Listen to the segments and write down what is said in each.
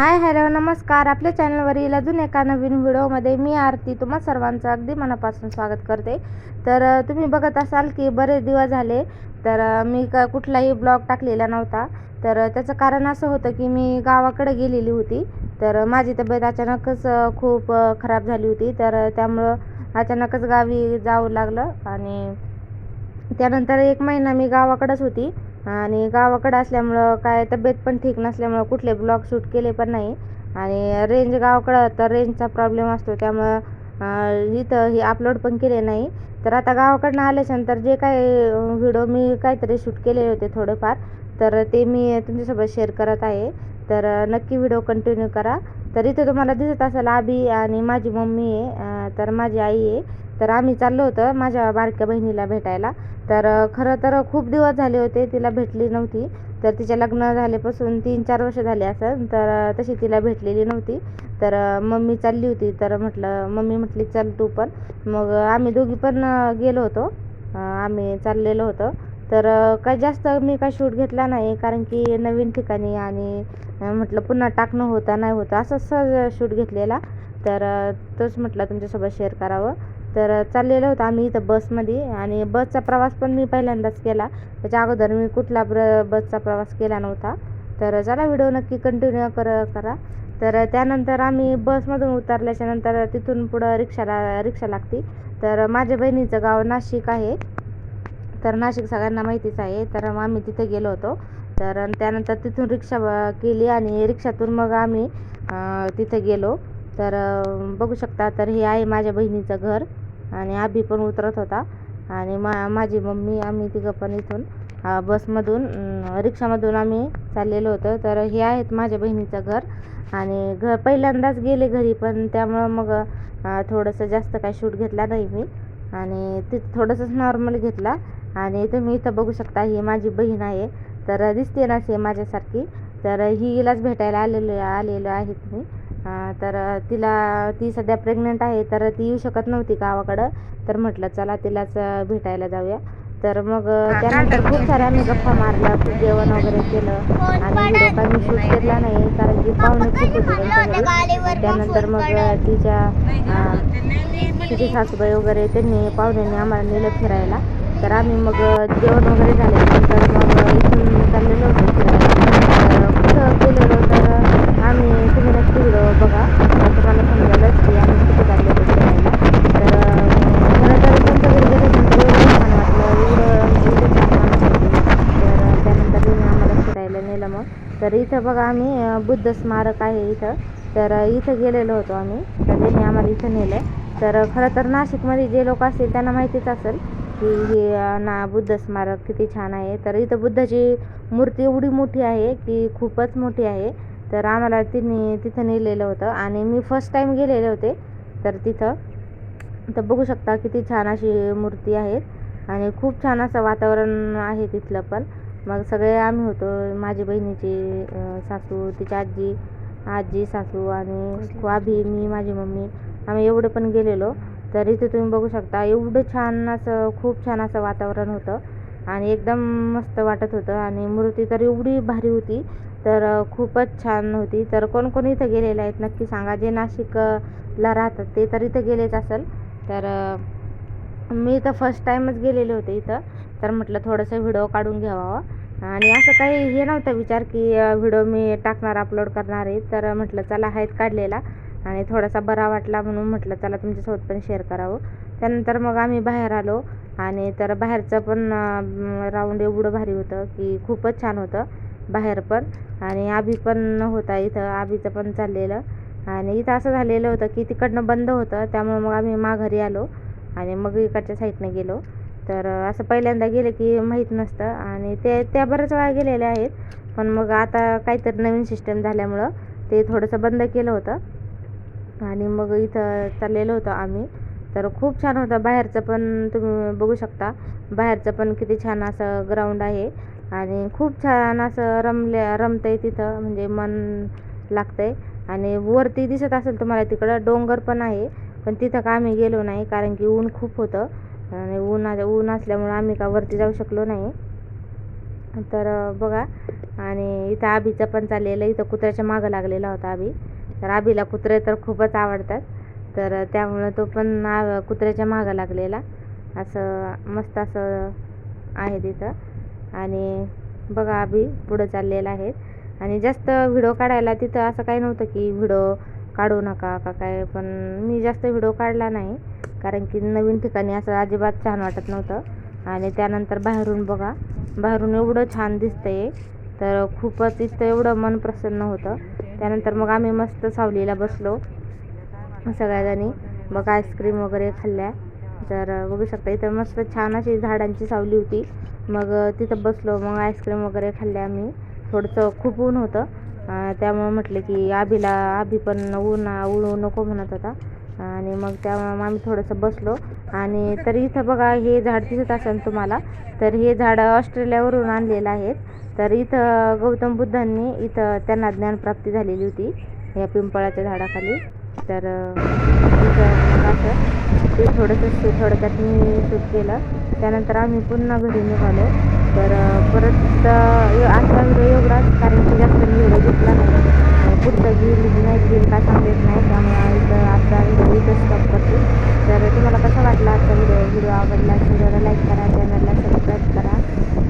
Hi hello नमस्कार. आपल्या चॅनलवरील अजून एका नवीन व्हिडिओमध्ये मी आरती. तुम्हा सर्वांचं अगदी मनापासून स्वागत करते. तर तुम्ही बघत असाल की बरेच दिवस झाले तर मी क कुठलाही ब्लॉग टाकलेला नव्हता. तर त्याचं कारण असं होतं की मी गावाकडे गेलेली होती. तर माझी तब्येत अचानकच खूप खराब झाली होती. तर त्यामुळं अचानकच गावी जावं लागलं आणि त्यानंतर एक महिना मी गावाकडंच होती. आणि गावाकडं असल्यामुळं काय तब्येत पण ठीक नसल्यामुळं कुठले ब्लॉग शूट केले पण नाही. आणि रेंज गावाकडं तर रेंजचा प्रॉब्लेम असतो त्यामुळं इथं हे अपलोड पण केले नाही. तर आता गावाकडनं आल्याच्यानंतर जे काय व्हिडिओ मी काहीतरी शूट केले होते थोडेफार तर ते मी तुमच्यासोबत शेअर करत आहे. तर नक्की व्हिडिओ कंटिन्यू करा. तर इथे तुम्हाला दिसत असेल आबी आणि माझी मम्मी आहे तर माझी आई आहे. तर आम्ही चाललो होतो माझ्या बारक्या बहिणीला भेटायला. तर खरं तर खूप दिवस झाले होते तिला भेटली नव्हती. तर तिच्या लग्न झाल्यापासून तीन चार वर्ष झाले असं तर तशी तिला भेटलेली नव्हती. तर मम्मी चालली होती तर म्हटलं मम्मी म्हटली चल तू पण. मग आम्ही दोघी पण गेलो होतो. आम्ही चाललेलो होतो. तर काय जास्त मी काय शूट घेतला नाही कारण की नवीन ठिकाणी आणि म्हटलं पुन्हा टाकणं होतं नाही होतं असं सहज शूट घेतलेला. तर तोच म्हटलं तुमच्यासोबत शेअर करावं. तर चाललेलो होतो आम्ही इथं बसमध्ये आणि बसचा प्रवास पण मी पहिल्यांदाच केला. त्याच्या अगोदर मी कुठला ब्र बसचा प्रवास केला नव्हता. तर चला व्हिडिओ नक्की कंटिन्यू कर करा. तर त्यानंतर आम्ही बसमधून उतरल्याच्या नंतर तिथून पुढं रिक्षाला रिक्षा लागते. तर माझ्या बहिणीचं गाव नाशिक आहे. तर नाशिक सगळ्यांना माहितीच आहे. तर मग आम्ही तिथे गेलो होतो. तर त्यानंतर तिथून रिक्षा ब- केली आणि रिक्षातून मग आम्ही तिथे गेलो. तर बघू शकता तर हे आहे माझ्या बहिणीचं घर आणि आभी पण उतरत होता आणि मा माझी मम्मी आम्ही तिघं पण इथून बसमधून रिक्षामधून आम्ही चाललेलो होतो. तर हे आहेत माझ्या बहिणीचं घर आणि घ पहिल्यांदाच गेले घरी पण त्यामुळं मग थोडंसं जास्त काय शूट घेतला नाही मी आणि तिथं थोडंसंच नॉर्मल घेतला आणि तुम्ही इथं बघू शकता ही माझी बहीण आहे. तर दिसते ना सेम माझ्यासारखी. तर ही हिलाच भेटायला आलेलो आलेलो आहे तुम्ही तर तिला ती सध्या प्रेग्नंट आहे तर ती येऊ शकत नव्हती गावाकडं. तर म्हटलं चला तिलाच भेटायला जाऊया. तर मग त्यानंतर खूप साऱ्या आम्ही गप्पा मारल्या खूप जेवण वगैरे केलं. आणि व्हिडिओ काही मी शूट केला नाही कारण की पाहुणे खूप होते त्यानंतर मग तिच्या तिचे सासूबाई वगैरे त्यांनी पाहुण्यांनी आम्हाला नेलं फिरायला. तर आम्ही मग जेवण वगैरे झाल्यानंतर मग इथून चाललेलो होतो फिरायला तर कुठं गेलेलो तर आम्ही तुम्ही नक्की व्हिडिओ बघा तर तुम्हाला समजेलच की आम्ही कुठे चाललो होतो फिरायला तर खरं तर त्यांच्या घरी गेल्यानंतर एवढं छान वाटलं एवढं एवढं छान माणूस होती तर त्यानंतर त्यांनी आम्हाला फिरायला नेलं मग तर इथं बघा आम्ही बुद्ध स्मारक आहे इथं. तर इथं गेलेलो होतो आम्ही. तर त्यांनी आम्हाला इथं नेलं आहे तर खरं तर नाशिकमध्ये जे लोक असतील त्यांना माहितीच असेल की हे ना बुद्ध स्मारक किती छान आहे. तर इथं बुद्धाची मूर्ती एवढी मोठी आहे की खूपच मोठी आहे. तर आम्हाला तिने तिथं नेलेलं होतं. आणि मी फर्स्ट टाईम गेलेले होते. तर तिथं तर बघू शकता किती छान अशी मूर्ती आहेत. आणि खूप छान असं वातावरण आहे तिथलं पण. मग सगळे आम्ही होतो. माझी बहिणीची सासू तिची आजी आजी सासू आणि आभी मी माझी मम्मी आम्ही एवढं पण गेलेलो. तर इथे तुम्ही बघू शकता एवढं छान असं खूप छान असं वातावरण होतं. आणि एकदम मस्त वाटत होतं. आणि मूर्ती तर एवढी भारी होती तर खूपच छान होती. तर कोण कोण इथं गेलेले आहेत नक्की सांगा. जे नाशिकला राहतात ते तर इथं गेलेच असेल. तर मी तर फर्स्ट टाईमच गेलेले होते इथं. तर म्हटलं थोडंसं व्हिडिओ काढून घ्यावा. आणि असं काही हे नव्हतं विचार की व्हिडिओ मी टाकणार अपलोड करणार आहे. तर म्हटलं चला आहेत काढलेला. आणि थोडासा बरा वाटला म्हणून म्हटलं चला तुमच्यासोबत पण शेअर करावं. त्यानंतर मग आम्ही बाहेर आलो. आणि तर बाहेरचं पण राऊंड एवढं भारी होतं की खूपच छान होतं बाहेर पण. आणि आभी पण होता इथं आभीचं पण चाललेलं. आणि इथं असं झालेलं होतं की तिकडनं बंद होतं. त्यामुळे मग आम्ही माघारी आलो. आणि मग इकडच्या साईडनं गेलो. तर असं पहिल्यांदा गेलं की माहीत नसतं आणि ते त्या बऱ्याच वेळा गेलेल्या आहेत. पण मग आता काहीतरी नवीन सिस्टम झाल्यामुळं ते थोडंसं बंद केलं होतं. आणि मग इथं चाललेलो होतो आम्ही. तर खूप छान होतं. बाहेरचं पण तुम्ही बघू शकता. बाहेरचं पण किती छान असं ग्राउंड आहे. आणि खूप छान असं रमले आहे तिथं. म्हणजे मन लागतं आहे आणि वरती दिसत असेल तुम्हाला तिकडं. डोंगर पण आहे. पण तिथं का आम्ही गेलो नाही. कारण की ऊन खूप होतं. आणि ऊन ऊन असल्यामुळं आम्ही का वरती जाऊ शकलो नाही. तर बघा. आणि इथं आबीचं पण चाललेलं इथं कुत्र्याच्या मागं लागलेला होता आबी तर आबीला कुत्रे तर खूपच आवडतात. तर त्यामुळं तो पण कुत्र्याच्या मागं लागलेला. असं मस्त असं आहे तिथं. आणि बघा आबी पुढं चाललेला आहे. आणि जास्त व्हिडिओ काढायला तिथं असं काही नव्हतं की व्हिडिओ काढू नका का काय पण मी जास्त व्हिडिओ काढला नाही. कारण की नवीन ठिकाणी असं अजिबात छान वाटत नव्हतं. आणि त्यानंतर बाहेरून बघा बाहेरून एवढं छान दिसतंय. तर खूपच इथं एवढं मन प्रसन्न होतं. त्यानंतर मग आम्ही मस्त सावलीला बसलो. सगळ्याजणी मग आईस्क्रीम वगैरे खाल्ल्या. तर बघू शकता इथं मस्त छान अशी झाडांची सावली होती. मग तिथं बसलो मग आईस्क्रीम वगैरे खाल्ल्या आम्ही. थोडंसं खूप ऊन होतं. त्यामुळं म्हटलं की आभीला आभी पण ऊन उडू नको म्हणत होता. आणि मग त्या मग आम्ही थोडंसं बसलो. आणि तर इथं बघा हे झाड दिसत असेल तुम्हाला. तर हे झाड ऑस्ट्रेलियावरून आणलेलं आहे तर इथं गौतम बुद्धांनी इथं त्यांना ज्ञानप्राप्ती झालेली होती या पिंपळाच्या झाडाखाली. तर इथं असं ते थोडंसं थोडं थोडक्यात मी शूट केलं. त्यानंतर आम्ही पुन्हा घरी निघालो. तर परत आजचा व्हिडिओ एवढाच कारण की जास्त व्हिडिओ घेतला नाही. अं, पुढचा घेईल की नाही घेईल काय सांगत नाही. त्यामुळे इथं आजचा व्हिडिओ इथं स्टॉप करते. तर तुम्हाला कसा वाटला आजचा व्हिडिओ व्हिडिओ आवडला व्हिडिओला लाईक करा चॅनलला सबस्क्राईब करा.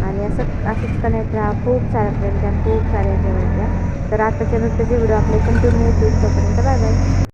आणि असं असंच कनेक्ट राहा. खूप साऱ्या फ्रेंड्स आणि खूप साऱ्या द्या तर आताच्या नंतरचे व्हिडिओ आपले कंटिन्यू येतील तोपर्यंत. Bye bye